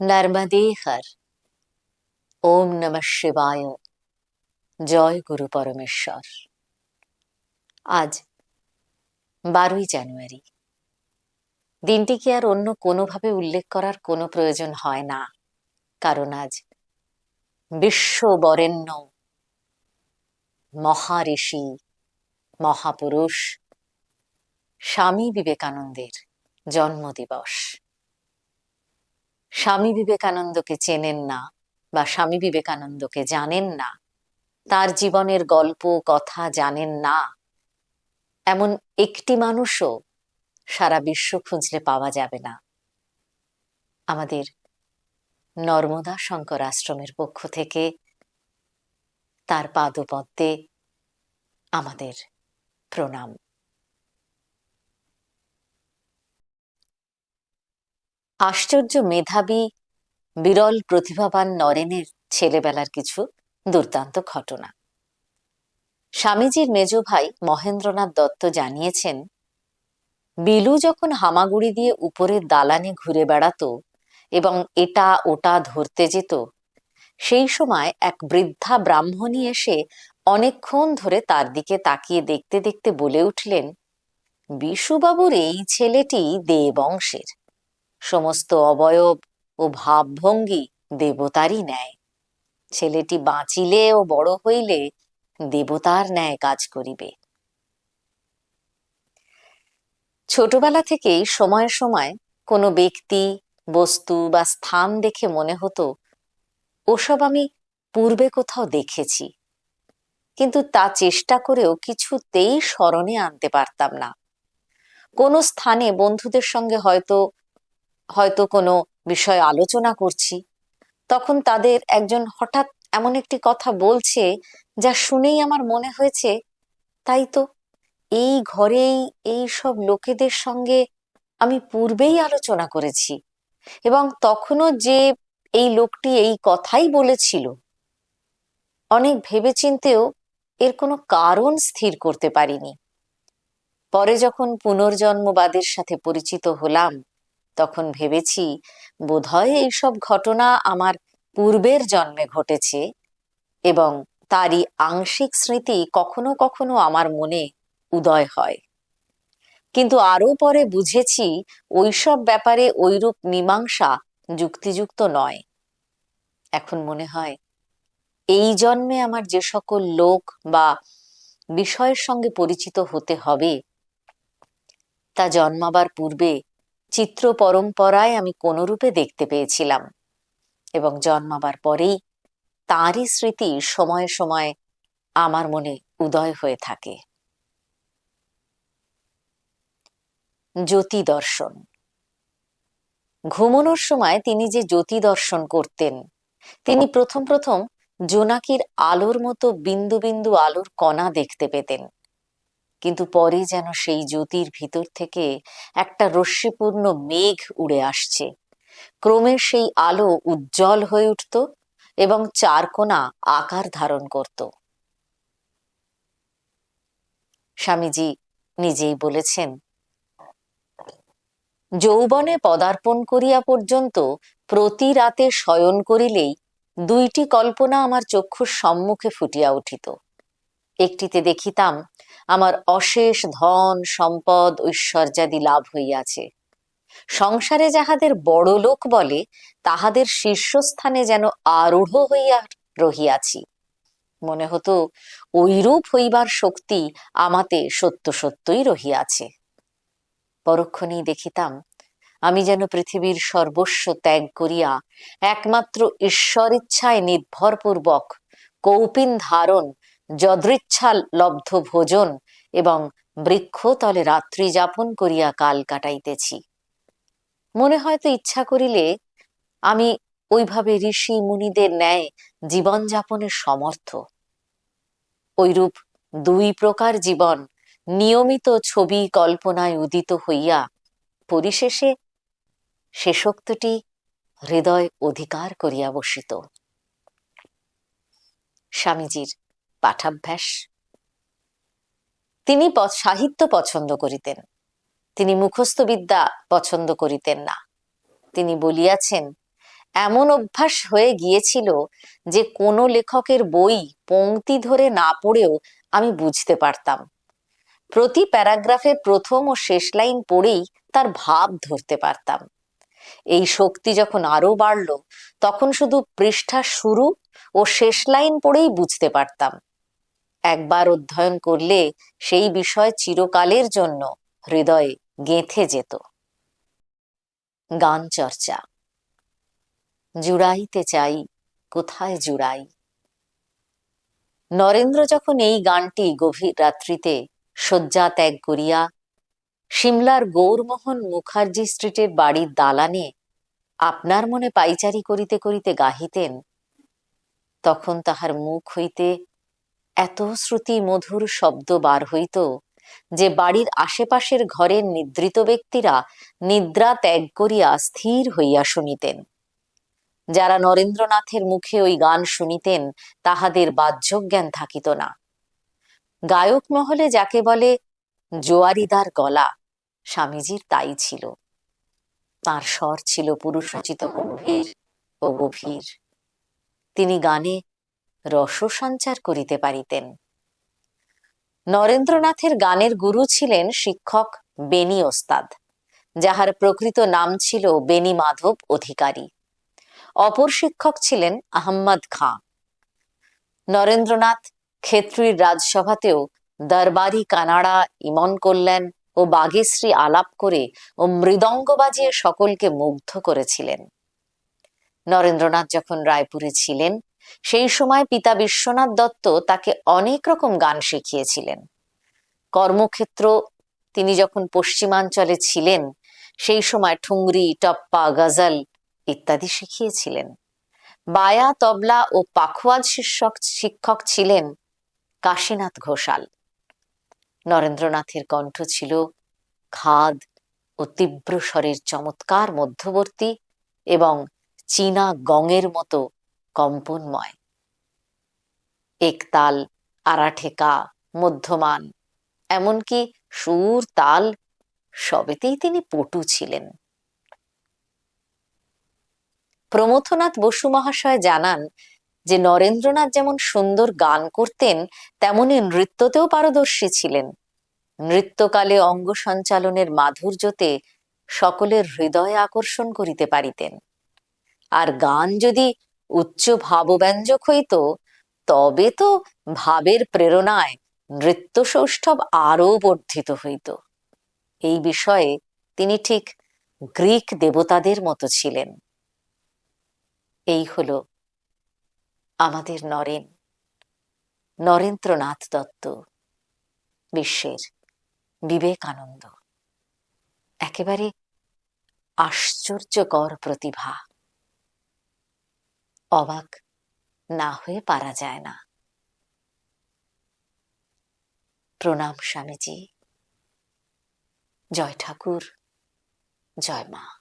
নর্মদে হর ওম নম শিবায় জয় গুরু পরমেশ্বর আজ বারোই জানুয়ারি। দিনটিকে আর অন্য কোনোভাবে উল্লেখ করার কোনো প্রয়োজন হয় না। কারণ আজ বিশ্ব বরেণ্য মহারিষি মহাপুরুষ স্বামী বিবেকানন্দের জন্মদিবস। স্বামী বিবেকানন্দকে চেনেন না বা স্বামী বিবেকানন্দকে জানেন না। তার জীবনের গল্প, কথা জানেন না। এমন একটি মানুষও সারা বিশ্ব খুঁজলে পাওয়া যাবে না। আমাদের নর্মদা শঙ্কর আশ্রমের পক্ষ থেকে তার পাদপদ্মে আমাদের প্রণাম। আশ্চর্য মেধাবী বিরল প্রতিভাবান নরেনের ছেলেবেলার কিছু দুর্দান্ত ঘটনা। স্বামীজির মেজ ভাই মহেন্দ্রনাথ দত্ত জানিয়েছেন, বিলু যখন হামাগুড়ি দিয়ে উপরের দালানে ঘুরে বেড়াতো এবং এটা ওটা ধরতে যেত, সেই সময় এক বৃদ্ধা ব্রাহ্মণী এসে অনেকক্ষণ ধরে তার দিকে তাকিয়ে দেখতে দেখতে বলে উঠলেন, বিশুবাবুর এই ছেলেটি দেবংশের। সমস্ত অবয়ব ও ভাবভঙ্গি দেবতারই ন্যায়। ছেলেটি বাঁচিলে ও বড় হইলে দেবতার ন্যায় কাজ করিবে। ছোটবেলা থেকেই সময়ে সময় কোনো ব্যক্তি, বস্তু বা স্থান দেখে মনে হতো, ওসব আমি পূর্বে কোথাও দেখেছি। কিন্তু তা চেষ্টা করেও কিছুতেই স্মরণে আনতে পারতাম না। কোনো স্থানে বন্ধুদের সঙ্গে হয়তো হয়তো কোনো বিষয় আলোচনা করছি। তখন তাদের একজন হঠাৎ এমন একটি কথা বলছে, যা শুনেই আমার মনে হয়েছে, তাই তো, এই ঘরেই এই সব লোকেদের সঙ্গে আমি পূর্বেই আলোচনা করেছি এবং তখনও যে এই লোকটি এই কথাই বলেছিল। অনেক ভেবেচিন্তেও এর কোনো কারণ স্থির করতে পারিনি। পরে যখন পুনর্জন্মবাদের সাথে পরিচিত হলাম তখন ভেবেছি, বোধহয় এইসব ঘটনা আমার পূর্বের জন্মে ঘটেছে এবং তারই আংশিক স্মৃতি কখনো কখনো আমার মনে উদয় হয়। কিন্তু আরও পরে বুঝেছি ওইসব ব্যাপারে ওইরূপ মীমাংসা যুক্তিযুক্ত নয়। এখন মনে হয়, এই জন্মে আমার যে সকল লোক বা বিষয়ের সঙ্গে পরিচিত হতে হবে, তা জন্মাবার পূর্বে চিত্র পরম্পরায় আমি কোনরূপে দেখতে পেয়েছিলাম এবং জন্মাবার পরেই তাঁরই স্মৃতি সময়ে সময়ে আমার মনে উদয় হয়ে থাকে। জ্যোতি দর্শন ঘুমনোর সময় তিনি যে জ্যোতি দর্শন করতেন, তিনি প্রথম প্রথম জোনাকির আলোর মতো বিন্দু বিন্দু আলোর কণা দেখতে পেতেন। কিন্তু পরে যেন সেই জ্যোতির ভিতর থেকে একটা রশ্মিপূর্ণ মেঘ উড়ে আসছে। ক্রমে সেই আলো উজ্জ্বল হয়ে উঠত এবং চারকোনা আকার ধারণ করত। স্বামীজি নিজেই বলেছেন, যৌবনে পদার্পণ করিয়া পর্যন্ত প্রতি রাতে শয়ন করিলেই দুইটি কল্পনা আমার চক্ষুর সম্মুখে ফুটিয়া উঠিত। একটিতে দেখিতাম, আমার অশেষ ধন, সম্পদ, ঐশ্বর্যাদি লাভ হইয়াছে। সংসারে যাহাদের বড় লোক বলে, তাহাদের শীর্ষস্থানে যেন আরূঢ় হইয়া রহিয়াছি। মনে হতো, ঐরূপ হইবার শক্তি আমাতে সত্য সত্যই রহিয়াছে। পরক্ষণেই দেখিতাম, আমি যেন পৃথিবীর সর্বস্ব ত্যাগ করিয়া, একমাত্র ঈশ্বর ইচ্ছায় নির্ভরপূর্বক কৌপিন ধারণ যদৃচ্ছা লব্ধ ভোজন এবং বৃক্ষতলে রাত্রি যাপন করিয়া কাল কাটাইতেছি। মনে হয়তো ইচ্ছা করিলে আমি ওইভাবে ঋষি মুনিদের ন্যায় জীবনযাপনের সমর্থ। ওইরূপ দুই প্রকার জীবন নিয়মিত ছবি কল্পনায় উদিত হইয়া পরিশেষে শেষোক্তটি হৃদয় অধিকার করিয়া বসিত। স্বামীজির পাঠাভ্যাস। তিনি সাহিত্য পছন্দ করিতেন। তিনি মুখস্থ বিদ্যা পছন্দ করিতেন না। তিনি বলিয়াছেন, এমন অভ্যাস হয়ে গিয়েছিল যে কোনো লেখকের বই পংক্তি ধরে না পড়েও আমি বুঝতে পারতাম। প্রতি প্যারাগ্রাফের প্রথম ও শেষ লাইন পড়েই তার ভাব ধরতে পারতাম। এই শক্তি যখন আরও বাড়ল, তখন শুধু পৃষ্ঠা শুরু ও শেষ লাইন পড়েই বুঝতে পারতাম। একবার অধ্যয়ন করলে সেই বিষয় চিরকালের জন্য হৃদয়ে গেঁথে যেত। গান চর্চা। জুড়াইতে চাই, কোথায় জুড়াই? নরেন্দ্র যখন এই গানটি গভীর রাত্রিতে শয্যা ত্যাগ করিয়া সিমলার গৌরমোহন মুখার্জি স্ট্রিটের বাড়ির দালানে আপনার মনে পাইচারি করিতে করিতে গাহিতেন, তখন তাহার মুখ হইতে এত শ্রুতি মধুর শব্দ বার হইত যে বাড়ির আশেপাশের ঘরের নিদ্রিত ব্যক্তিরা নিদ্রা ত্যাগ করিয়া স্থির হইয়া শুনিতেন। যারা নরেন্দ্রনাথের মুখে ওই গান শুনিতেন, তাহাদের বাহ্যজ্ঞান থাকিত না। গায়ক মহলে যাকে বলে জোয়ারিদার গলা, স্বামীজির তাই ছিল। তার স্বর ছিল পুরুষোচিত গম্ভীর ও গভীর। তিনি গানে রস সঞ্চার করিতে পারিতেন। নরেন্দ্রনাথের গানের গুরু ছিলেন শিক্ষক বেনি ওস্তাদ, যাহার প্রকৃত নাম ছিল বেনি মাধব অধিকারী। অপর শিক্ষক ছিলেন আহম্মদ খাঁ। নরেন্দ্রনাথ ক্ষেত্রীর রাজসভাতেও দরবারি কানাড়া, ইমন কল্যাণ ও বাগেশ্রী আলাপ করে ও মৃদঙ্গ বাজিয়ে সকলকে মুগ্ধ করেছিলেন। নরেন্দ্রনাথ যখন রায়পুরে ছিলেন সেই সময় পিতা বিশ্বনাথ দত্ত তাকে অনেক রকম গান শিখিয়েছিলেন। কর্মক্ষেত্র তিনি যখন পশ্চিমাঞ্চলে ছিলেন, সেই সময় ঠুংরি, টপ্পা, গজল ইত্যাদি শিখিয়েছিলেন। বায়া, তবলা ও পাখোয়াজ শিক্ষক শিক্ষক ছিলেন কাশীনাথ ঘোষাল। নরেন্দ্রনাথের কণ্ঠ ছিল খাদ ও তীব্র স্বরের চমৎকার মধ্যবর্তী এবং চীনা গঙের মতো কম্পনময় একতাল, আরাঠেকা, মধ্যমান, এমনকি সুর, তাল, সবেতেই তিনি পটু ছিলেন। প্রমথনাথ বসু মহাশয় জানান যে, নরেন্দ্রনাথ যেমন সুন্দর গান করতেন, তেমনি নৃত্যতেও পারদর্শী ছিলেন। নৃত্যকালে অঙ্গ সঞ্চালনের মাধুর্যতে সকলের হৃদয় আকর্ষণ করিতে পারিতেন। আর গান যদি উচ্চ ভাবব্যঞ্জক হইত, তবে তো ভাবের প্রেরণায় নৃত্য সৌষ্ঠব আরও বর্ধিত হইত। এই বিষয়ে তিনি ঠিক গ্রিক দেবতাদের মতো ছিলেন। এই হলো আমাদের নরেন, নরেন্দ্রনাথ দত্ত, বিশ্বের বিবেকানন্দ। একেবারে আশ্চর্যকর প্রতিভা। অবাক না হয়ে পারা যায় না। প্রণাম স্বামীজি। জয় ঠাকুর জয় মা।